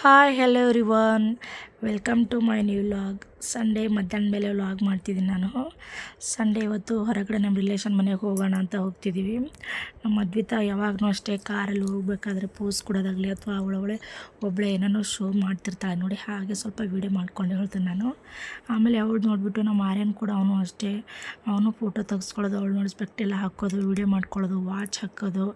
Hi hello everyone welcome to my new vlog Sunday ಮಧ್ಯಾಹ್ನ ಮೇಲೆ vlog ಮಾಡ್ತಿದ್ದೀನಿ ನಾನು. ಸಂಡೇ ಇವತ್ತು ಹೊರಗಡೆ ನಮ್ಮ ರಿಲೇಷನ್ ಮನೆಗೆ ಹೋಗೋಣ ಅಂತ ಹೋಗ್ತಿದ್ದೀವಿ. ನಮ್ಮ ಅದ್ವಿತಾ ಯಾವಾಗಲೂ ಅಷ್ಟೇ ಕಾರಲ್ಲಿ ಹೋಗ್ಬೇಕಾದ್ರೆ ಪೋಸ್ ಕೊಡೋದಾಗಲಿ ಅಥವಾ ಅವಳವಳೆ ಒಬ್ಬಳೆ ಏನೇನೋ ಶೋ ಮಾಡ್ತಿರ್ತಾಳೆ ನೋಡಿ, ಹಾಗೆ ಸ್ವಲ್ಪ ವೀಡಿಯೋ ಮಾಡ್ಕೊಂಡು ಹೇಳ್ತೀನಿ ನಾನು. ಆಮೇಲೆ ಅವಳು ನೋಡಿಬಿಟ್ಟು ನಮ್ಮ ಆರ್ಯನ್ ಕೂಡ ಅವನು ಅಷ್ಟೇ. ಅವನು ಫೋಟೋ ತೆಗೆಸ್ಕೊಳ್ಳೋದು, ಅವಳು ನೋಡಿ ಸ್ಪೆಕ್ಟೆಲ್ಲ ಹಾಕೋದು ವೀಡಿಯೋ ಮಾಡ್ಕೊಳ್ಳೋದು ವಾಚ್ ಹಾಕೋದು.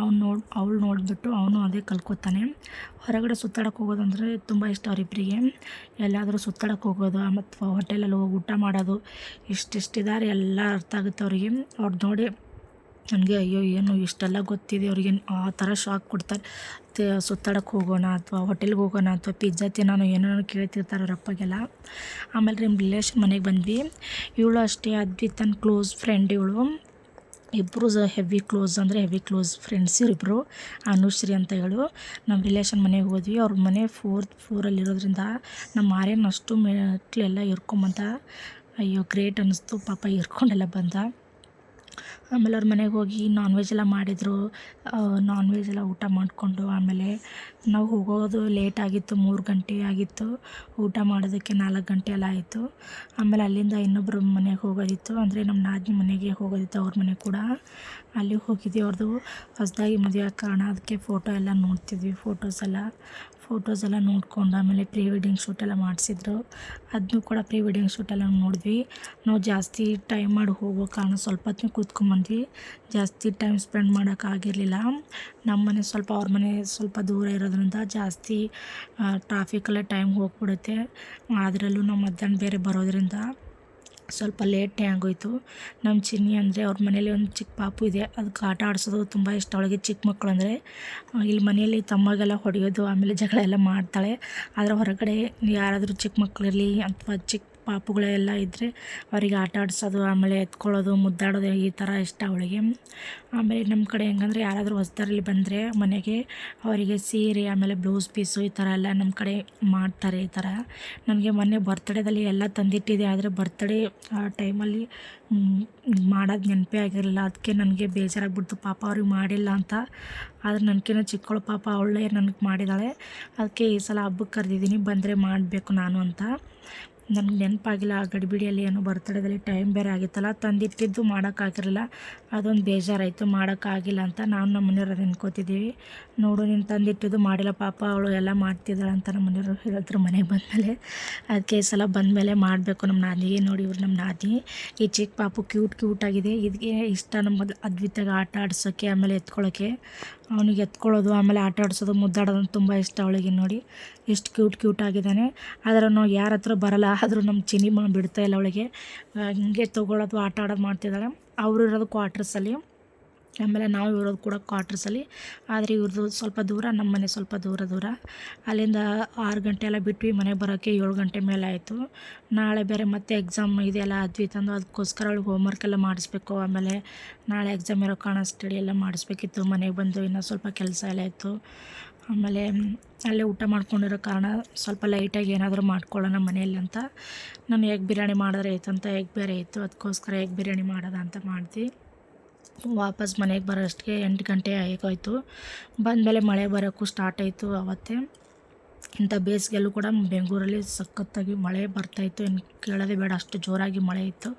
ಅವ್ನು ನೋಡಿ, ಅವಳು ನೋಡಿಬಿಟ್ಟು ಅವನು ಅದೇ ಕಲ್ತ್ಕೊತಾನೆ ಹೊರಗಡೆ ಸುತ್ತಾಡಕ್ಕೆ ಹೋಗೋದಂದರೆ ತುಂಬ ಇಷ್ಟ ಅವರಿಬ್ಬರಿಗೆ ಎಲ್ಲಾದರೂ ಸುತ್ತಾಡಕ್ಕೆ ಹೋಗೋದು, ಮತ್ತು ಹೋಟೆಲಲ್ಲಿ ಹೋಗಿ ಊಟ ಮಾಡೋದು ಇಷ್ಟಿಷ್ಟಿದ್ದಾರೆ ಎಲ್ಲ ಅರ್ಥ ಆಗುತ್ತೆ ಅವರಿಗೆ. ಅವ್ರು ನೋಡಿ ನನಗೆ ಅಯ್ಯೋ, ಏನು ಇಷ್ಟೆಲ್ಲ ಗೊತ್ತಿದೆ ಅವ್ರಿಗೆ. ಆ ಥರ ಶಾಕ್ ಕೊಡ್ತಾರೆ. ಸುತ್ತಾಡಕ್ಕೆ ಹೋಗೋಣ ಅಥವಾ ಹೋಟೆಲ್ಗೆ ಹೋಗೋಣ ಅಥವಾ ಪಿಜ್ಜಾ ತಿನ್ನೋಣ ಏನೋ ಕೇಳ್ತಿರ್ತಾರೆ ಅಪ್ಪಗೆಲ್ಲ. ಆಮೇಲೆ ನಿಮ್ಮ ರಿಲೇಷನ್ ಮನೆಗೆ ಬಂದ್ವಿ. ಇವಳು ಅಷ್ಟೇ ಅದ್ವಿತ್ ಕ್ಲೋಸ್ ಫ್ರೆಂಡ್ ಇವಳು. ಇಬ್ಬರು ಹೆವಿ ಕ್ಲೋಸ್ ಅಂದರೆ ಹೆವಿ ಕ್ಲೋಸ್ ಫ್ರೆಂಡ್ಸ್ ಇಬ್ಬರು ಅನುಶ್ರೀ ಅಂತ ಹೇಳು. ನಮ್ಮ ರಿಲೇಷನ್ ಮನೆಗೆ ಹೋದ್ವಿ. ಅವ್ರ ಮನೆ ಫೋರ್ತ್ ಫೋರಲ್ಲಿರೋದ್ರಿಂದ ನಮ್ಮ ಆರ್ಯನ ಅಷ್ಟು ಮೆಟ್ಲೆಲ್ಲ ಇರ್ಕೊಂಬಂತ ಅಯ್ಯೋ ಗ್ರೇಟ್ ಅನ್ನಿಸ್ತು ಪಾಪ ಇರ್ಕೊಂಡೆಲ್ಲ ಬಂದ. ಆಮೇಲೆ ಅವ್ರ ಮನೆಗೆ ಹೋಗಿ ನಾನ್ ವೆಜ್ ಎಲ್ಲ ಮಾಡಿದರು. ನಾನ್ ವೆಜ್ ಎಲ್ಲ ಊಟ ಮಾಡಿಕೊಂಡು ಆಮೇಲೆ ನಾವು ಹೋಗೋದು ಲೇಟ್ ಆಗಿತ್ತು, ಮೂರು ಗಂಟೆ ಆಗಿತ್ತು. ಊಟ ಮಾಡೋದಕ್ಕೆ ನಾಲ್ಕು ಗಂಟೆ ಎಲ್ಲ ಆಯಿತು. ಆಮೇಲೆ ಅಲ್ಲಿಂದ ಇನ್ನೊಬ್ಬರು ಮನೆಗೆ ಹೋಗೋದಿತ್ತು. ಅಂದರೆ ನಮ್ಮ ನಾದಿನಿ ಮನೆಗೆ ಹೋಗೋದಿತ್ತು, ಅವ್ರ ಮನೆ ಕೂಡ. ಅಲ್ಲಿಗೆ ಹೋಗಿದ್ವಿ ಅವ್ರದ್ದು ಹೊಸದಾಗಿ ಮದುವೆ ಕಾರಣ. ಅದಕ್ಕೆ ಫೋಟೋ ಎಲ್ಲ ನೋಡ್ತಿದ್ವಿ ಫೋಟೋಸ್ ಎಲ್ಲ. ಫೋಟೋಸ್ ಎಲ್ಲ ನೋಡ್ಕೊಂಡು ಆಮೇಲೆ ಪ್ರೀ ವೆಡ್ಡಿಂಗ್ ಶೂಟ್ ಎಲ್ಲ ಮಾಡಿಸಿದ್ರು. ಅದನ್ನು ಕೂಡ ಪ್ರೀ ವೆಡ್ಡಿಂಗ್ ಶೂಟ್ ಎಲ್ಲ ನೋಡಿದ್ವಿ. ನಾವು ಜಾಸ್ತಿ ಟೈಮ್ ಮಾಡಿ ಹೋಗೋ ಕಾರಣ ಸ್ವಲ್ಪ ಹೊತ್ತು ಕೂತ್ಕೊಂಬಂದ್ವಿ. ಜಾಸ್ತಿ ಟೈಮ್ ಸ್ಪೆಂಡ್ ಮಾಡೋಕ್ಕಾಗಿರಲಿಲ್ಲ ನಮ್ಮ ಮನೆ ಸ್ವಲ್ಪ ಅವ್ರ ಮನೆ ಸ್ವಲ್ಪ ದೂರ ಇರೋದ್ರಿಂದ ಜಾಸ್ತಿ ಟ್ರಾಫಿಕಲ್ಲೇ ಟೈಮ್ ಹೋಗ್ಬಿಡುತ್ತೆ. ಅದರಲ್ಲೂ ನಾವು ಮಧ್ಯಾಹ್ನ ಬೇರೆ ಬರೋದ್ರಿಂದ ಸ್ವಲ್ಪ ಲೇಟೇ ಆಗೋಯಿತು. ನಮ್ಮ ಚಿನ್ನಿ ಅಂದರೆ ಅವ್ರ ಮನೇಲಿ ಒಂದು ಚಿಕ್ಕ ಪಾಪು ಇದೆ. ಅದಕ್ಕೆ ಆಟ ಆಡಿಸೋದು ತುಂಬ ಇಷ್ಟ ಅವಳಿಗೆ. ಚಿಕ್ಕ ಮಕ್ಕಳು ಅಂದರೆ ಇಲ್ಲಿ ಮನೆಯಲ್ಲಿ ತಮ್ಮಗೆಲ್ಲ ಹೊಡೆಯೋದು, ಆಮೇಲೆ ಜಗಳ ಎಲ್ಲ ಮಾಡ್ತಾಳೆ. ಆದರೆ ಹೊರಗಡೆ ಯಾರಾದರೂ ಚಿಕ್ಕ ಮಕ್ಕಳಿರಲಿ ಅಥವಾ ಚಿಕ್ಕ ಪಾಪುಗಳೆಲ್ಲ ಇದ್ದರೆ ಅವರಿಗೆ ಆಟ ಆಡಿಸೋದು, ಆಮೇಲೆ ಎತ್ಕೊಳ್ಳೋದು, ಮುದ್ದಾಡೋದು ಈ ಥರ ಇಷ್ಟ ಅವಳಿಗೆ. ಆಮೇಲೆ ನಮ್ಮ ಕಡೆ ಹೆಂಗಂದ್ರೆ ಯಾರಾದರೂ ಹೊಸ್ದರಲ್ಲಿ ಬಂದರೆ ಮನೆಗೆ ಅವರಿಗೆ ಸೀರೆ, ಆಮೇಲೆ ಬ್ಲೌಸ್ ಪೀಸು ಈ ಥರ ಎಲ್ಲ ನಮ್ಮ ಕಡೆ ಮಾಡ್ತಾರೆ ಈ ಥರ. ನನಗೆ ಮೊನ್ನೆ ಬರ್ತ್ಡೇದಲ್ಲಿ ಎಲ್ಲ ತಂದಿಟ್ಟಿದೆ, ಆದರೆ ಬರ್ತ್ಡೇ, ಆ, ಟೈಮಲ್ಲಿ ಮಾಡೋದು ನೆನಪೇ ಆಗಿರಲಿಲ್ಲ. ಅದಕ್ಕೆ ನನಗೆ ಬೇಜಾರಾಗ್ಬಿಡ್ತು. ಪಾಪ ಅವ್ರಿಗೆ ಮಾಡಿಲ್ಲ ಅಂತ. ಆದರೆ ನನಗೇನೋ ಚಿಕ್ಕವಳು ಪಾಪ ಅವಳೇ ನನಗೆ ಮಾಡಿದ್ದಾಳೆ ಅದಕ್ಕೆ ಈ ಸಲ ಹಬ್ಬಕ್ಕೆ ಕರೆದಿದ್ದೀನಿ, ಬಂದರೆ ಮಾಡಬೇಕು ನಾನು ಅಂತ. ನನಗೆ ನೆನಪಾಗಿಲ್ಲ, ಆ ಗಡಿಬಿಡಿಯಲ್ಲಿ ಏನೋ ಬರ್ತಡೇದಲ್ಲಿ ಟೈಮ್ ಬೇರೆ ಆಗಿತ್ತಲ್ಲ, ತಂದಿಟ್ಟಿದ್ದು ಮಾಡೋಕ್ಕಾಗಿರಲಿಲ್ಲ. ಅದೊಂದು ಬೇಜಾರಾಯಿತು, ಮಾಡೋಕ್ಕಾಗಿಲ್ಲ ಅಂತ ನಾವು ನಮ್ಮ ಮನೆಯವ್ರು ನೆನ್ಕೋತಿದ್ದೀವಿ ನೋಡು, ನೀನು ತಂದಿಟ್ಟಿದ್ದು ಮಾಡಿಲ್ಲ, ಪಾಪ ಅವಳು ಎಲ್ಲ ಮಾಡ್ತಿದ್ದಾಳೆ ಅಂತ ನಮ್ಮ ಮನೆಯವರು ಹೇಳಿದ್ರು ಮನೆಗೆ ಬಂದಮೇಲೆ. ಅದಕ್ಕೆ ಸಲ ಬಂದಮೇಲೆ ಮಾಡಬೇಕು ನಮ್ಮ ನಾದಿಗೆ. ನೋಡಿ ಇವ್ರು ನಮ್ಮ ನಾದಿ. ಈ ಚಿಕ್ಕ ಪಾಪು ಕ್ಯೂಟ್ ಕ್ಯೂಟ್ ಆಗಿದೆ. ಇದಕ್ಕೆ ಇಷ್ಟ ನಮ್ಮ ಅದ್ವಿತಾಗ ಆಟ ಆಡ್ಸೋಕ್ಕೆ ಆಮೇಲೆ ಎತ್ಕೊಳ್ಳೋಕ್ಕೆ ಅವನಿಗೆ ಎತ್ಕೊಳ್ಳೋದು, ಆಮೇಲೆ ಆಟ ಆಡಿಸೋದು ಮುದ್ದಾಡೋದು ತುಂಬ ಇಷ್ಟ ಅವಳಿಗೆ ನೋಡಿ. ಎಷ್ಟು ಕ್ಯೂಟ್ ಕ್ಯೂಟ್ ಆಗಿದ್ದಾನೆ. ಆದರೆ ನಾವು ಯಾರ ಹತ್ರ ಬರಲ್ಲ. ಆದರೂ ನಮ್ಮ ಚಿನಿಮಾ ಇಲ್ಲ ಅವಳಿಗೆ. ಹಿಂಗೆ ತೊಗೊಳೋದು, ಆಟ ಆಡೋದು ಮಾಡ್ತಿದ್ದಾಳೆ. ಅವರು ಇರೋದು ಕ್ವಾರ್ಟರ್ಸಲ್ಲಿ ಆಮೇಲೆ ನಾವು ಇರೋದು ಕೂಡ ಕ್ವಾರ್ಟರ್ಸಲ್ಲಿ ಆದರೆ ಇವ್ರದ್ದು ಸ್ವಲ್ಪ ದೂರ ನಮ್ಮ ಮನೆ ಸ್ವಲ್ಪ ದೂರ ದೂರ. ಅಲ್ಲಿಂದ ಆರು ಗಂಟೆ ಎಲ್ಲ ಬಿಟ್ವಿ, ಮನೆಗೆ ಬರೋಕ್ಕೆ ಏಳು ಗಂಟೆ ಮೇಲೆ ಆಯಿತು. ನಾಳೆ ಬೇರೆ ಮತ್ತೆ ಎಕ್ಸಾಮ್ ಇದೆಲ್ಲ ಅದ್ವಿ, ತಂದು ಅದಕ್ಕೋಸ್ಕರ ಅವಳಿಗೆ ಹೋಮ್ವರ್ಕ್ ಎಲ್ಲ ಮಾಡಿಸ್ಬೇಕು. ಆಮೇಲೆ ನಾಳೆ ಎಕ್ಸಾಮ್ ಇರೋ ಕಾರಣ ಸ್ಟಡಿ ಎಲ್ಲ ಮಾಡಿಸ್ಬೇಕಿತ್ತು, ಮನೆಗೆ ಬಂದು ಇನ್ನೂ ಸ್ವಲ್ಪ ಕೆಲಸ ಎಲ್ಲ ಇತ್ತು. ಆಮೇಲೆ ಅಲ್ಲೇ ಊಟ ಮಾಡ್ಕೊಂಡಿರೋ ಕಾರಣ ಸ್ವಲ್ಪ ಲೈಟಾಗಿ ಏನಾದರೂ ಮಾಡ್ಕೊಳ್ಳೋಣ ಮನೆಯಲ್ಲಿ ಅಂತ. ನಾನು ಎಗ್ ಬಿರಿಯಾನಿ ಮಾಡಿದ್ರೆ ಅಂತ ಎಗ್ ಬೇರೆ ಇತ್ತು ಅದಕ್ಕೋಸ್ಕರ ಎಗ್ ಬಿರಿಯಾನಿ ಮಾಡೋದ ಅಂತ ಮಾಡ್ದು ವಾಪಸ್ ಮನೆಗೆ ಬರೋಷ್ಟಿಗೆ ಎಂಟು ಗಂಟೆ ಆಗೋಯ್ತು. ಬಂದಮೇಲೆ ಮಳೆ ಬರೋಕ್ಕೂ ಸ್ಟಾರ್ಟ್ ಆಯಿತು ಆವತ್ತೇ ಇಂಥ ಬೇಸಿಗೆಯಲ್ಲೂ ಕೂಡ ಬೆಂಗಳೂರಲ್ಲಿ ಸಖತ್ತಾಗಿ ಮಳೆ ಬರ್ತಾಯಿತ್ತು ಏನು ಕೇಳೋದೆ ಬೇಡ, ಅಷ್ಟು ಜೋರಾಗಿ ಮಳೆ ಇತ್ತು.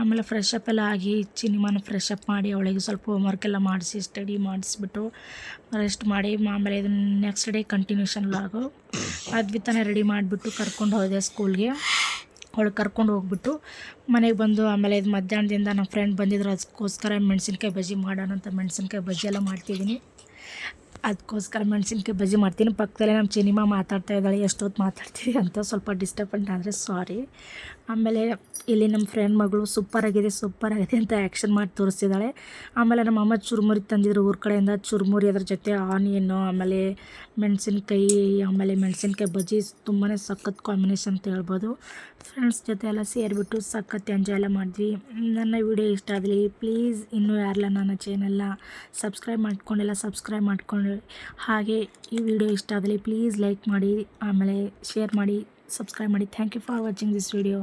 ಆಮೇಲೆ ಫ್ರೆಶ್ ಅಪ್ ಎಲ್ಲ ಆಗಿ ಚಿನಿಮಾನ ಫ್ರೆಶ್ ಅಪ್ ಮಾಡಿ ಅವಳಿಗೆ ಸ್ವಲ್ಪ ಹೋಮ್ವರ್ಕ್ ಎಲ್ಲ ಮಾಡಿಸಿ ಸ್ಟಡಿ ಮಾಡಿಸ್ಬಿಟ್ಟು ರೆಸ್ಟ್ ಮಾಡಿ, ಆಮೇಲೆ ಇದನ್ನು ನೆಕ್ಸ್ಟ್ ಡೇ ಕಂಟಿನ್ಯೂಷನ್ ಲಾಗು ಅದ್ವಿತಾನೆ ರೆಡಿ ಮಾಡಿಬಿಟ್ಟು ಕರ್ಕೊಂಡು ಹೋದೆ ಸ್ಕೂಲ್ಗೆ ಅವಳು ಕರ್ಕೊಂಡು ಹೋಗ್ಬಿಟ್ಟು ಮನೆಗೆ ಬಂದು ಆಮೇಲೆ ಇದು ಮಧ್ಯಾಹ್ನದಿಂದ ನಮ್ಮ ಫ್ರೆಂಡ್ ಬಂದಿದ್ರು ಅದಕ್ಕೋಸ್ಕರ ಮೆಣಸಿನ್ಕಾಯಿ ಬಜ್ಜಿ ಮಾಡೋಣ ಅಂತ ಮೆಣಸಿನ್ಕಾಯಿ ಬಜ್ಜಿ ಎಲ್ಲ ಮಾಡ್ತಿದ್ದೀನಿ. ಅದಕ್ಕೋಸ್ಕರ ಮೆಣಸಿನ್ಕಾಯಿ ಬಜ್ಜಿ ಮಾಡ್ತೀನಿ. ಪಕ್ಕದಲ್ಲೇ ನಮ್ಮ ಚಿನಿಮಾ ಮಾತಾಡ್ತಾ ಇದ್ದಾಳೆ ಎಷ್ಟೊತ್ತು ಮಾತಾಡ್ತೀವಿ ಅಂತ ಸ್ವಲ್ಪ ಡಿಸ್ಟರ್ಬೆಂಟ್ ಆದರೆ ಸಾರಿ ಆಮೇಲೆ ಇಲ್ಲಿ ನಮ್ಮ ಫ್ರೆಂಡ್ ಮಗಳು ಸೂಪರಾಗಿದೆ ಸೂಪರಾಗಿದೆ ಅಂತ ಆ್ಯಕ್ಷನ್ ಮಾಡಿ ತೋರಿಸಿದ್ದಾಳೆ ಆಮೇಲೆ ನಮ್ಮ ಅಮ್ಮ ಚುರುಮುರಿ ತಂದಿದ್ರು ಊರ ಕಡೆಯಿಂದ. ಚುರುಮುರಿ ಅದ್ರ ಜೊತೆ ಆನಿಯನ್ನು ಆಮೇಲೆ ಮೆಣಸಿನ್ಕಾಯಿ ಆಮೇಲೆ ಮೆಣಸಿನ್ಕಾಯಿ ಬಜ್ಜಿ ತುಂಬಾ ಸಖತ್ ಕಾಂಬಿನೇಷನ್ ಅಂತ ಹೇಳ್ಬೋದು. ಫ್ರೆಂಡ್ಸ್ ಜೊತೆ ಎಲ್ಲ ಸೇರಿಬಿಟ್ಟು ಸಖತ್ ಎಂಜಾಯ್ ಎಲ್ಲ ಮಾಡಿದ್ವಿ. ನನ್ನ ವಿಡಿಯೋ ಇಷ್ಟ ಆಗಲಿ ಪ್ಲೀಸ್ ಇನ್ನೂ ಯಾರಲ್ಲ ನನ್ನ ಚಾನೆಲ್ನ ಸಬ್ಸ್ಕ್ರೈಬ್ ಮಾಡ್ಕೊಂಡಿಲ್ಲ ಸಬ್ಸ್ಕ್ರೈಬ್ ಮಾಡ್ಕೊಂಡು ಹಾಗೆ ಈ ವಿಡಿಯೋ ಇಷ್ಟ ಆಗಲಿ ಪ್ಲೀಸ್ ಲೈಕ್ ಮಾಡಿ, ಆಮೇಲೆ ಶೇರ್ ಮಾಡಿ ಸಬ್ಸ್ಕ್ರೈಬ್ ಮಾಡಿ. Thank you for watching this video